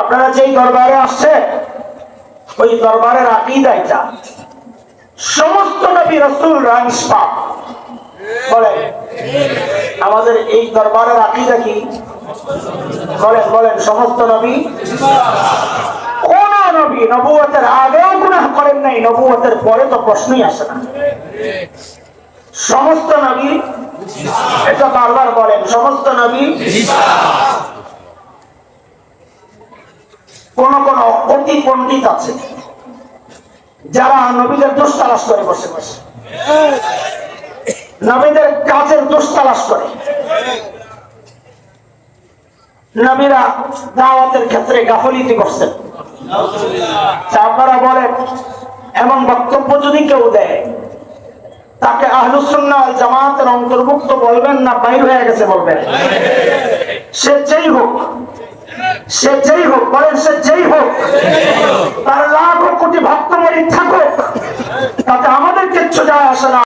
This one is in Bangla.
আপনারা যেই দরবারে আসছেন ওই দরবারের আকিদা এটা সমস্ত নবী রসুল রাইসপাক বলেন, আমাদের এই দরবারের আকিদা কি বলেন বলেন, সমস্ত নবী? কোন নবী নবুয়তের আগেও গুনাহ করেন নাই, নবুয়তের পরে তো প্রশ্নই আসে না। সমস্ত নবী? এটা বারবার বলেন, সমস্ত নবী? কোন কোন অতি পণ্ডিত আছে, যারা নবীদের দোষ তালাশ করে বসে বসে। নবীদের কাজের দোষ তালাশ করে। নবীরা দাওয়াতের ক্ষেত্রে গাফলিতি করছেন। তা আপনারা বলেন, এমন বক্তব্য যদি কেউ দেয়, তাকে আহলুসুন্নাহ ওয়াল জামাতের অন্তর্ভুক্ত বলবেন না, বাইর হয়ে গেছে বলবেন। সে যেই হোক সে যেই হোক, বলেন সে যেই হোক, তার লাখ কোটি ভক্তমণি থাকুক তাতে আমাদের কিচ্ছু যায় আসে না।